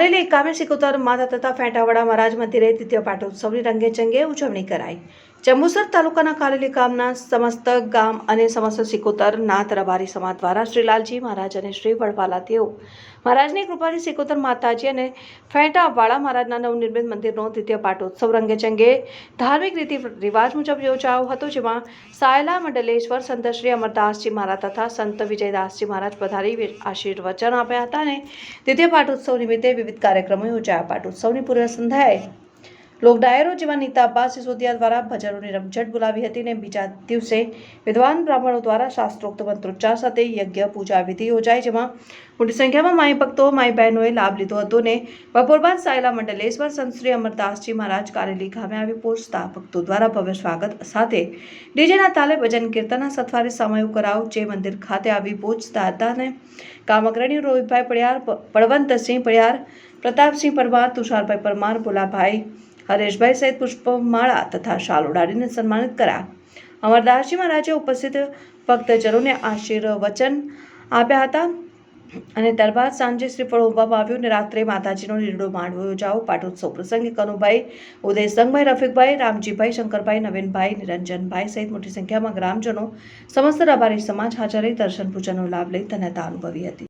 કારેલી એકામે સિકોતર માતા તથા ફેંટાવાડા મહારાજ મંદિરે દ્વિતીય પાટોત્સવની રંગે ચંગે ઉજવણી કરાઈ. જંબુસર તાલુકાના કારેલી ગામના સમસ્ત ગામ અને સમસ્ત સિકોતર નાથ રબારી સમાજ દ્વારા શ્રી લાલજી મહારાજ અને શ્રી વડવાલા તેઓ મહારાજની કૃપાથી સિકોતર માતાજી અને ફેંટાવાડા મહારાજના નવનિર્મિત મંદિરનો દ્વિતીય પાટોત્સવ રંગે ચંગે. ધાર્મિક રીતિ રિવાજ મુજબ યોજાયો હતો, જેમાં સાયલા મંડલેશ્વર સંત શ્રી અમરદાસજી મહારાજ તથા સંત વિજયદાસજી મહારાજ પધારી આશીર્વચન આપ્યા હતા અને દ્વિતીય પાટોત્સવ નિમિત્તે વિવિધ કાર્યક્રમો યોજાયા. પાટોત્સવની પૂર્વ સંધ્યાએ લોક ડાયરો જેવા નીતા અબ્બાસ સિસોદિયા દ્વારા ભજનોની રમઝટ બોલાવી હતી અને બીજા દિવસે વિદ્વાન બ્રાહ્મણો દ્વારા શાસ્ત્રોક્ત મંત્રોચ્ચાર સાથે યજ્ઞ પૂજા વિધિ યોજાઈ, જેમાં મોટી સંખ્યામાં માઈ ભક્તો માઈ બહેનોએ લાભ લીધો હતો અને બપોર બાદ સાયલા મંડલેશ્વર સંત શ્રી અમરદાસજી મહારાજ કારેલી ગામે આવી પહોંચતા ભક્તો દ્વારા ભવ્ય સ્વાગત સાથે ડીજેના તાલે ભજન કીર્તનના સથવારે સામયું કરાવ જે મંદિર ખાતે આવી પહોંચતા હતા અને ગામ અગ્રણી રોહિતભાઈ પડિયાર બળવંતસિંહ પડિયાર પ્રતાપસિંહ પરમાર, તુષારભાઈ પરમાર, ભોલાભાઈ હરેશભાઈ સહિત પુષ્પમાળા તથા શાલ ઉડાડીને સન્માનિત કર્યા. અમરદાસજી મહારાજે ઉપસ્થિત ભક્તજનોને આશીર્વચન આપ્યા હતા અને ત્યારબાદ સાંજે શ્રીફળ ઉભામાં આવ્યું અને રાત્રે માતાજીનો લીરડો માંડવો યોજાવો પાટોત્સવ પ્રસંગે કનુભાઈ, ઉદયસંગભાઈ, રફીકભાઈ, રામજીભાઈ, શંકરભાઈ, નવીનભાઈ, નિરંજનભાઈ સહિત મોટી સંખ્યામાં ગ્રામજનો, સમસ્ત રબારી સમાજ હાજર દર્શન પૂજનનો લાભ લઈ ધન્યતા અનુભવી હતી.